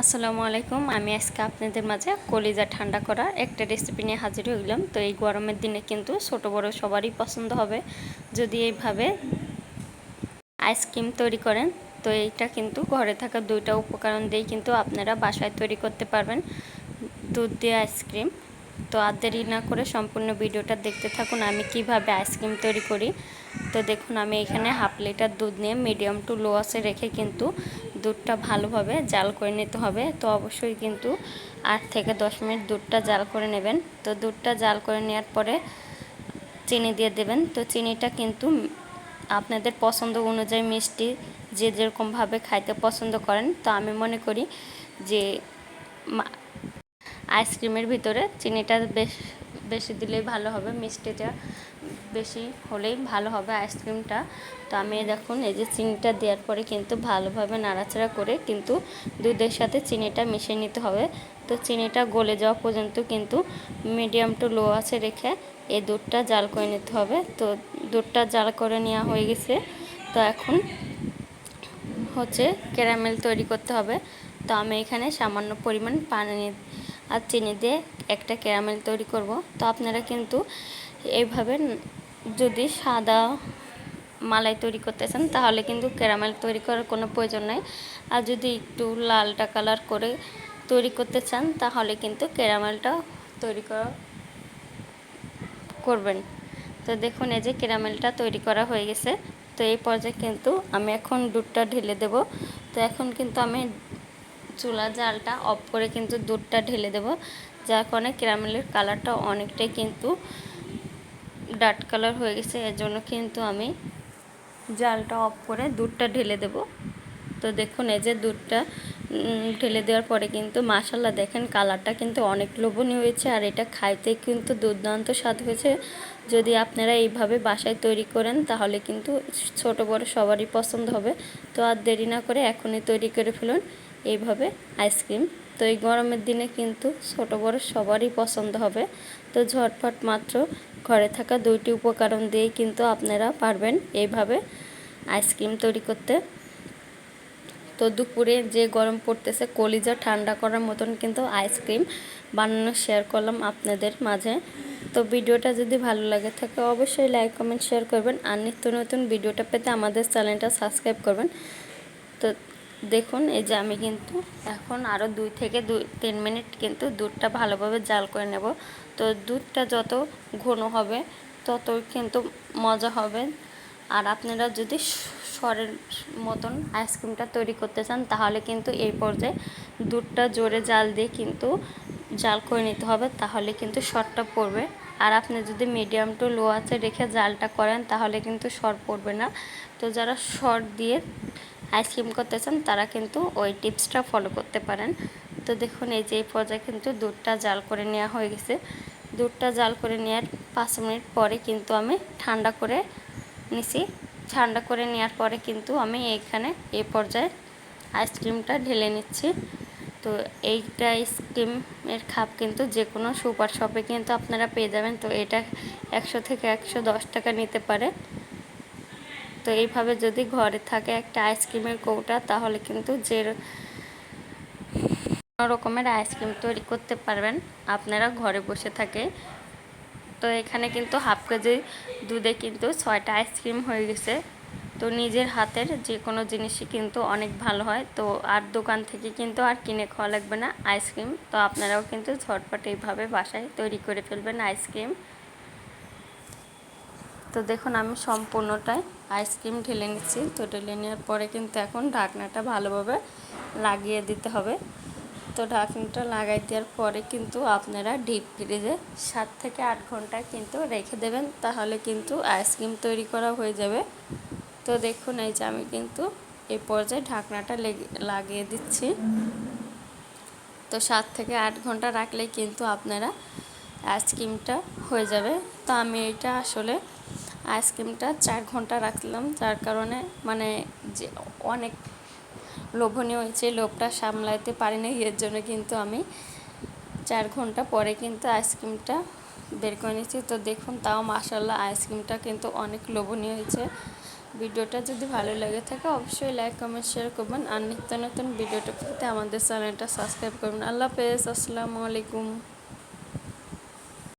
আসসালামু আলাইকুম। আমি আজকে আপনাদের মাঝে কলিজা ঠান্ডা করা একটা রেসিপি নিয়ে হাজির হইলাম। তো এই গরমের দিনে কিন্তু ছোট বড় সবারই পছন্দ হবে। যদি এইভাবে আইসক্রিম তৈরি করেন, তো এইটা কিন্তু ঘরে থাকা দুইটা উপকরণ দিয়েই কিন্তু আপনারা বাসায় তৈরি করতে পারবেন। দুধ দিয়ে আইসক্রিম তো আর দেরি না করে সম্পূর্ণ ভিডিওটা দেখতে থাকুন, আমি কীভাবে আইসক্রিম তৈরি করি। তো দেখুন, আমি এখানে হাফ লিটার দুধ নিয়ে মিডিয়াম টু লো আসে রেখে কিন্তু দুধটা ভালোভাবে জাল করে নিতে হবে। তো অবশ্যই কিন্তু আট থেকে দশ মিনিট দুধটা জাল করে নেবেন। তো দুধটা জাল করে নেওয়ার পরে চিনি দিয়ে দেবেন। তো চিনিটা কিন্তু আপনাদের পছন্দ অনুযায়ী মিষ্টি যে যেরকমভাবে খাইতে পছন্দ করেন। তো আমি মনে করি যে আইসক্রিমের ভিতরে। চিনিটা বেশ, বেশি দিলেই ভালো হবে, মিষ্টিটা বেশি হলেই ভালো হবে আইসক্রিমটা। তো আমি দেখুন, এই যে চিনিটা দেওয়ার পরে কিন্তু ভালোভাবে নাড়াচাড়া করে কিন্তু দুধের সাথে চিনিটা মিশিয়ে নিতে হবে। তো চিনিটা গলে যাওয়া পর্যন্ত কিন্তু মিডিয়াম টু লো আছে রেখে এই দুধটা জাল করে নিতে হবে। তো দুধটা জাল করে নেওয়া হয়ে গেছে। তো এখন হচ্ছে ক্যারামেল তৈরি করতে হবে। তো আমি এখানে সামান্য পরিমাণ পানি আর চিনি দিয়ে একটা ক্যারামেল তৈরি করব। তো আপনারা কিন্তু এইভাবে যদি সাদা মালাই তৈরি করতে চান, তাহলে কিন্তু ক্যারামেল তৈরি করার কোনো প্রয়োজন নেই। আর যদি একটু লালটা কালার করে তৈরি করতে চান, তাহলে কিন্তু ক্যারামেলটা তৈরি করা করবেন। তো দেখুন, এই যে ক্যারামেলটা তৈরি করা হয়ে গেছে। তো এই পর্যায়ে কিন্তু আমি এখন দুধটা ঢেলে দেব। তো এখন কিন্তু আমি চুলা জালটা অফ করে কিন্তু দুধটা ঢেলে দেব। যার কারণে ক্যারামেলের কালারটা অনেকটাই কিন্তু ডার্ক কালার হয়ে গেছে। এর জন্য কিন্তু আমি জালটা অফ করে দুধটা ঢেলে দেব। তো দেখুন, এই যে দুধটা ঢেলে দেওয়ার পরে কিন্তু মাসাল্লা দেখেন কালারটা কিন্তু অনেক লোভনীয় হয়েছে। আর এটা খাইতে কিন্তু দুর্দান্ত স্বাদ হয়েছে। যদি আপনারা এইভাবে বাসায় তৈরি করেন, তাহলে কিন্তু ছোট বড় সবারই পছন্দ হবে। তো আর দেরি না করে এখনই তৈরি করে ফেলুন। এইভাবে আইসক্রিম। তো এই গরমের দিনে কিন্তু ছোট বড় সবারই পছন্দ হবে। তো ঝটপট মাত্র ঘরে থাকা দুইটি উপকরণ দিয়েই কিন্তু আপনারা পারবেন এইভাবে আইসক্রিম তৈরি করতে। তো দুপুরে যে গরম পড়তেছে, কলিজা ঠান্ডা করার মতন কিন্তু আইসক্রিম বানানো শেয়ার করলাম আপনাদের মাঝে। তো ভিডিওটা যদি ভালো লাগে থাকে, অবশ্যই লাইক কমেন্ট শেয়ার করবেন। আর নিত্য নতুন ভিডিওটা পেতে আমাদের চ্যানেলটা সাবস্ক্রাইব করবেন। তো দেখুন, এই যে আমি কিন্তু এখন আরও দুই থেকে দুই, তিন মিনিট কিন্তু দুধটা ভালোভাবে জাল করে নেব। তো দুধটা যত ঘন হবে, ততই কিন্তু মজা হবে। আর আপনারা যদি সরের মতন আইসক্রিমটা তৈরি করতে চান, তাহলে কিন্তু এই পর্যায়ে দুধটা জোরে জাল দিয়ে কিন্তু জাল করে নিতে হবে, তাহলে কিন্তু শর্টটা পড়বে। আর আপনি যদি মিডিয়াম টু লো আছে রেখে জালটা করেন, তাহলে কিন্তু শর্ট পড়বে না। তো যারা শর্ট দিয়ে আইসক্রিম করতে চান, তারা কিন্তু ওই টিপসটা ফলো করতে পারেন। তো দেখুন, এই যে এই পর্যায়ে কিন্তু দুধটা জাল করে নেওয়া হয়ে গেছে। দুধটা জাল করে নেওয়ার পাঁচ মিনিট পরে কিন্তু আমি ঠান্ডা করে নিছি। ঠান্ডা করে নেওয়ার পরে কিন্তু আমি এইখানে এ পর্যায়ে আইসক্রিমটা ঢেলে নিচ্ছি। তো এইটা আইসক্রিমের খাপ কিন্তু যে কোনো সুপার শপে কিন্তু আপনারা পেয়ে যাবেন। তো এটা একশো থেকে একশো দশ টাকা নিতে পারে। তো এইভাবে যদি ঘরে থাকে একটা আইসক্রিমের কৌটা, তাহলে কিন্তু যে রকমের আইসক্রিম তৈরি করতে পারবেন। আপনারা ঘরে বসে থাকে তো এখানে কিন্তু হাফ কেজি দুধে কিন্তু ছয়টা আইসক্রিম হয়ে গেছে। তো নিজের হাতের যে কোনো জিনিসই কিন্তু অনেক ভালো হয়। তো আর দোকান থেকে কিন্তু আর কিনে খাওয়া লাগবে না আইসক্রিম। তো আপনারাও কিন্তু ঝটপট এইভাবে বাসায় তৈরি করে ফেলবেন আইসক্রিম। তো দেখুন, আমি সম্পূর্ণটাই আইসক্রিম ঢেলে নিচ্ছি। তো ঢেলে নেওয়ার পরে কিন্তু এখন ঢাকনাটা ভালোভাবে লাগিয়ে দিতে হবে। তো ঢাকনাটা লাগাই দেওয়ার পরে কিন্তু আপনারা ডিপ ফ্রিজে সাত থেকে আট ঘণ্টা কিন্তু রেখে দেবেন, তাহলে কিন্তু আইসক্রিম তৈরি করা হয়ে যাবে। তো দেখুন, এই যে আমি কিন্তু এই পর্যায়ে ঢাকনাটা লাগিয়ে দিচ্ছি। তো সাত থেকে আট ঘণ্টা রাখলেই কিন্তু আপনারা আইসক্রিমটা হয়ে যাবে। তো আমি এটা আসলে আইসক্রিমটা চার ঘণ্টা রাখলাম, যার কারণে মানে যে অনেক লোভনীয় হয়েছে, লোভটা সামলাইতে পারি না এর জন্য কিন্তু আমি চার ঘণ্টা পরে কিন্তু আইসক্রিমটা বের করে নিচ্ছি তো দেখুন তাও মাসাল্লাহ আইসক্রিমটা কিন্তু অনেক লোভনীয় হয়েছে। ভিডিওটা যদি ভালো লাগে থাকে অবশ্যই লাইক কমেন্ট শেয়ার করবেন। আর নিত্য নতুন ভিডিওটা পেতে আমাদের চ্যানেলটা সাবস্ক্রাইব করবেন। আল্লাহ হাফেজ, আসসালামু আলাইকুম।